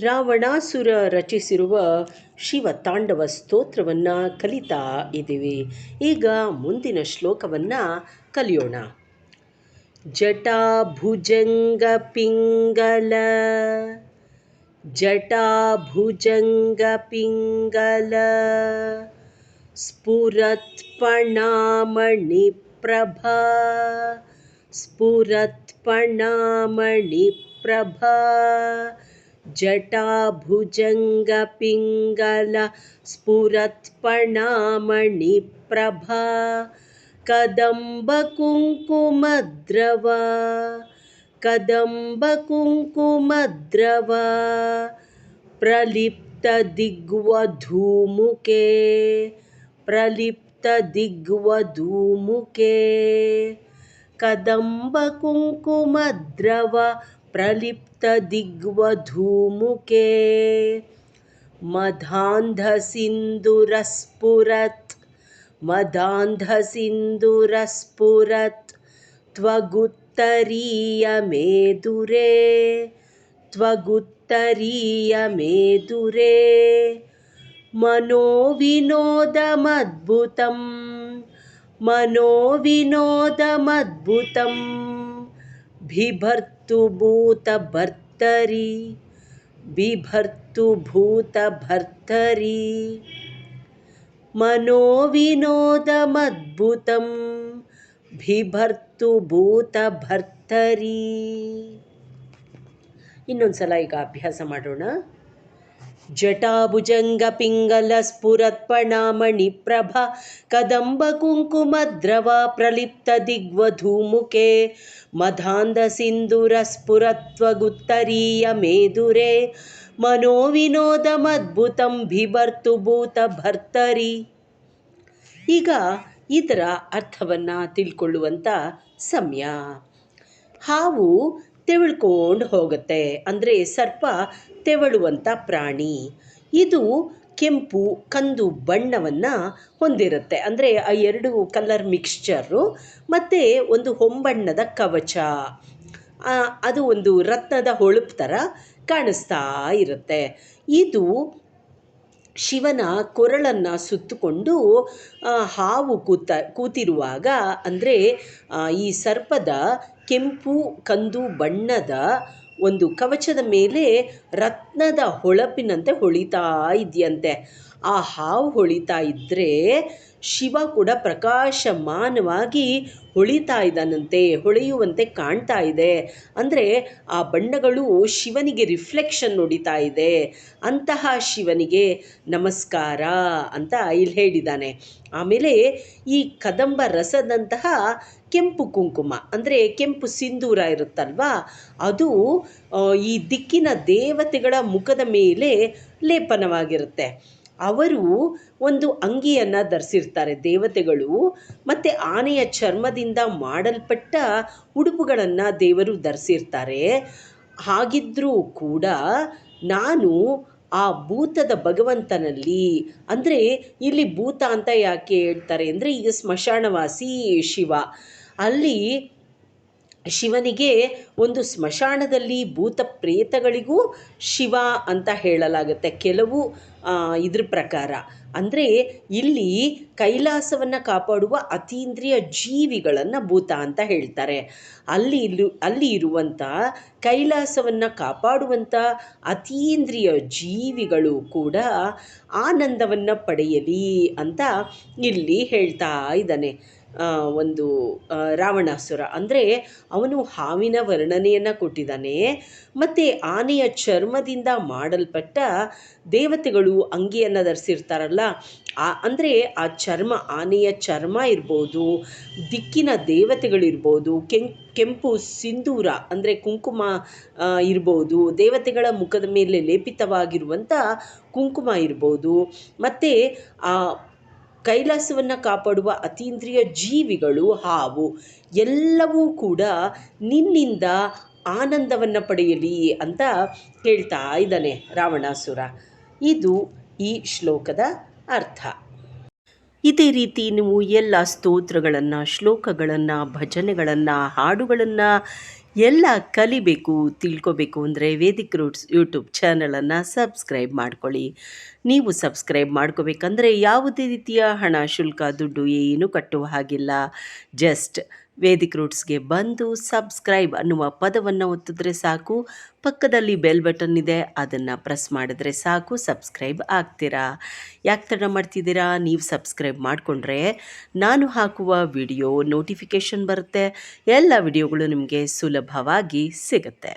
ರಾವಣಾಸುರ ರಚಿಸಿರುವ ಶಿವ ತಾಂಡವ ಸ್ತೋತ್ರವನ್ನು ಕಲಿತಾ ಇದ್ದೀವಿ. ಈಗ ಮುಂದಿನ ಶ್ಲೋಕವನ್ನು ಕಲಿಯೋಣ. ಜಟಾಭುಜಂಗ ಪಿಂಗಲ ಜಟಾಭುಜಂಗ ಪಿಂಗಲ ಸ್ಫುರತ್ಪಣಾಮಣಿ ಪ್ರಭ, ಸ್ಫುರತ್ಪಣಾಮಣಿ ಪ್ರಭಾ जटाभुजङ्गपिङ्गल स्फुरत्पणामणिप्रभा कदम्बकुङ्कुमद्रवा कदम्बकुङ्कुमद्रवा प्रलिप्तदिग्वधूमुखे प्रलिप्तदिग्वधूमुखे कदम्बकुङ्कुमद्रव प्रलिप्तदिग्वधूमुखे मधान्धसिन्दुरस्फुरत् मदान्धसिन्दुरस्फुरत् त्वगुत्तरीयमेदुरे त्वगुत्तरीयमेदुरे मनोविनोदमद्भुतं मनोविनोदमद्भुतं बिभर्तु भूतभर्तरि बिभर्तु भूतभर्तरि मनोविनोदमद्भुतं बिभर्तु ಭೂತಭರ್ತರಿ ಇನ್ನೊಂದು ಸಲ ಈಗ ಅಭ್ಯಾಸ ಮಾಡೋಣ ಜಟಾಭುಜಂಗ ಪಿಂಗಲ ಸ್ಫುರತ್ಪಣಾಮಣಿಪ್ರಭ ಕದಂಬ ಕುಂಕುಮದ್ರವ ಪ್ರಲಿಪ್ತ ದಿಗ್ವಧೂಮುಖೆ ಮಧಾಂಧ ಸಿಂಧುರ ಸ್ಫುರತ್ವಗುತ್ತರೀಯ ಮೇದುರೆ ಮನೋವಿನೋದಮದ್ಭುತಂ ಭಿಭರ್ತು ಭೂತ ಭರ್ತರಿ ಈಗ ಇದರ ಅರ್ಥವನ್ನು ತಿಳ್ಕೊಳ್ಳುವಂಥ ಸಮಯ. ಹಾವು ತೆವಳ್ಕೊಂಡು ಹೋಗುತ್ತೆ. ಅಂದರೆ ಸರ್ಪ ತೆವಳುವಂಥ ಪ್ರಾಣಿ. ಇದು ಕೆಂಪು ಕಂದು ಬಣ್ಣವನ್ನು ಹೊಂದಿರುತ್ತೆ. ಅಂದರೆ ಆ ಎರಡು ಕಲರ್ ಮಿಕ್ಸ್ಚರು ಮತ್ತು ಒಂದು ಹೊಂಬಣ್ಣದ ಕವಚ. ಅದು ಒಂದು ರತ್ನದ ಹೊಳಪು ಥರ ಕಾಣಿಸ್ತಾ ಇರುತ್ತೆ. ಇದು ಶಿವನ ಕೊರಳನ್ನು ಸುತ್ತುಕೊಂಡು ಹಾವು ಕೂತ, ಕೂತಿರುವಾಗ, ಅಂದರೆ ಈ ಸರ್ಪದ ಕೆಂಪು ಕಂದು ಬಣ್ಣದ ಒಂದು ಕವಚದ ಮೇಲೆ ರತ್ನದ ಹೊಳಪಿನಂತೆ ಹೊಳಿತಾ ಇದೆಯಂತೆ. ಆ ಹಾವು ಹೊಳಿತಾ ಇದ್ದರೆ ಶಿವ ಕೂಡ ಪ್ರಕಾಶಮಾನವಾಗಿ ಹೊಳಿತಾ ಇದ್ದಾನಂತೆ, ಹೊಳೆಯುವಂತೆ ಕಾಣ್ತಾ ಇದೆ. ಅಂದರೆ ಆ ಬಣ್ಣಗಳು ಶಿವನಿಗೆ ರಿಫ್ಲೆಕ್ಷನ್ ಹೊಡಿತಾ ಇದೆ. ಅಂತಹ ಶಿವನಿಗೆ ನಮಸ್ಕಾರ ಅಂತ ಇಲ್ಲಿ ಹೇಳಿದ್ದಾನೆ. ಆಮೇಲೆ ಈ ಕದಂಬ ರಸದಂತಹ ಕೆಂಪು ಕುಂಕುಮ, ಅಂದರೆ ಕೆಂಪು ಸಿಂಧೂರ ಇರುತ್ತಲ್ವಾ, ಅದು ಈ ದಿಕ್ಕಿನ ದೇವತೆಗಳ ಮುಖದ ಮೇಲೆ ಲೇಪನವಾಗಿರುತ್ತೆ. ಅವರು ಒಂದು ಅಂಗಿಯನ್ನು ಧರಿಸಿರ್ತಾರೆ, ದೇವತೆಗಳು ಮತ್ತು ಆನೆಯ ಚರ್ಮದಿಂದ ಮಾಡಲ್ಪಟ್ಟ ಉಡುಪುಗಳನ್ನು ದೇವರು ಧರಿಸಿರ್ತಾರೆ. ಹಾಗಿದ್ದರೂ ಕೂಡ ನಾನು ಆ ಭೂತದ ಭಗವಂತನಲ್ಲಿ, ಅಂದರೆ ಇಲ್ಲಿ ಭೂತ ಅಂತ ಯಾಕೆ ಹೇಳ್ತಾರೆ ಅಂದರೆ ಈಗ ಸ್ಮಶಾನವಾಸಿ ಶಿವ. ಅಲ್ಲಿ ಶಿವನಿಗೆ ಒಂದು ಸ್ಮಶಾನದಲ್ಲಿ ಭೂತ ಪ್ರೇತಗಳಿಗೂ ಶಿವ ಅಂತ ಹೇಳಲಾಗುತ್ತೆ. ಕೆಲವು ಇದ್ರ ಪ್ರಕಾರ. ಅಂದರೆ ಇಲ್ಲಿ ಕೈಲಾಸವನ್ನು ಕಾಪಾಡುವ ಅತೀಂದ್ರಿಯ ಜೀವಿಗಳನ್ನು ಭೂತ ಅಂತ ಹೇಳ್ತಾರೆ. ಅಲ್ಲಿ ಅಲ್ಲಿ ಇರುವಂಥ ಕೈಲಾಸವನ್ನು ಕಾಪಾಡುವಂಥ ಅತೀಂದ್ರಿಯ ಜೀವಿಗಳು ಕೂಡ ಆನಂದವನ್ನು ಪಡೆಯಲಿ ಅಂತ ಇಲ್ಲಿ ಹೇಳ್ತಾ ಇದ್ದಾನೆ. ಒಂದು ರಾವಣಾಸುರ. ಅಂದರೆ ಅವನು ಹಾವಿನ ವರ್ಣನೆಯನ್ನು ಕೊಟ್ಟಿದ್ದಾನೆ, ಮತ್ತು ಆನೆಯ ಚರ್ಮದಿಂದ ಮಾಡಲ್ಪಟ್ಟ ದೇವತೆಗಳು ಅಂಗಿಯನ್ನು ಧರಿಸಿರ್ತಾರಲ್ಲ, ಆ, ಅಂದರೆ ಆ ಚರ್ಮ, ಆನೆಯ ಚರ್ಮ ಇರ್ಬೋದು, ದಿಕ್ಕಿನ ದೇವತೆಗಳಿರ್ಬೋದು, ಕೆಂ, ಕೆಂಪು ಸಿಂಧೂರ, ಅಂದರೆ ಕುಂಕುಮ ಇರ್ಬೋದು, ದೇವತೆಗಳ ಮುಖದ ಮೇಲೆ ಲೇಪಿತವಾಗಿರುವಂಥ ಕುಂಕುಮ ಇರ್ಬೋದು, ಮತ್ತು ಆ ಕೈಲಾಸವನ್ನು ಕಾಪಾಡುವ ಅತೀಂದ್ರಿಯ ಜೀವಿಗಳು ಹಾವು, ಎಲ್ಲವೂ ಕೂಡ ನಿನ್ನಿಂದ ಆನಂದವನ್ನು ಪಡೆಯಲಿ ಅಂತ ಹೇಳ್ತಾ ಇದ್ದಾನೆ ರಾವಣಾಸುರ. ಇದು ಈ ಶ್ಲೋಕದ ಅರ್ಥ. ಇದೇ ರೀತಿ ನೀವು ಎಲ್ಲ ಸ್ತೋತ್ರಗಳನ್ನು, ಶ್ಲೋಕಗಳನ್ನು, ಭಜನೆಗಳನ್ನು, ಹಾಡುಗಳನ್ನು ಎಲ್ಲ ಕಲಿಬೇಕು, ತಿಳ್ಕೊಬೇಕು ಅಂದರೆ ವೇದಿಕ್ ರೂಟ್ಸ್ ಯೂಟ್ಯೂಬ್ ಚಾನಲನ್ನು ಸಬ್ಸ್ಕ್ರೈಬ್ ಮಾಡ್ಕೊಳ್ಳಿ. ನೀವು ಸಬ್ಸ್ಕ್ರೈಬ್ ಮಾಡ್ಕೋಬೇಕಂದ್ರೆ ಯಾವುದೇ ರೀತಿಯ ಹಣ, ಶುಲ್ಕ, ದುಡ್ಡು ಏನು ಕಟ್ಟುವ ಹಾಗಿಲ್ಲ. ಜಸ್ಟ್ ವೇದಿಕ್ ರೂಟ್ಸ್ಗೆ ಬಂದು ಸಬ್ಸ್ಕ್ರೈಬ್ ಅನ್ನುವ ಪದವನ್ನು ಒತ್ತಿದ್ರೆ ಸಾಕು. ಪಕ್ಕದಲ್ಲಿ ಬೆಲ್ ಬಟನ್ ಇದೆ, ಅದನ್ನು ಪ್ರೆಸ್ ಮಾಡಿದ್ರೆ ಸಾಕು. ಸಬ್ಸ್ಕ್ರೈಬ್ ಆಗ್ತೀರಾ? ಯಾಕೆ ತಡ ಮಾಡ್ತಿದ್ದೀರಾ? ನೀವು ಸಬ್ಸ್ಕ್ರೈಬ್ ಮಾಡಿಕೊಂಡ್ರೆ ನಾನು ಹಾಕುವ ವಿಡಿಯೋ ನೋಟಿಫಿಕೇಷನ್ ಬರುತ್ತೆ. ಎಲ್ಲ ವಿಡಿಯೋಗಳು ನಿಮಗೆ ಸುಲಭವಾಗಿ ಸಿಗುತ್ತೆ.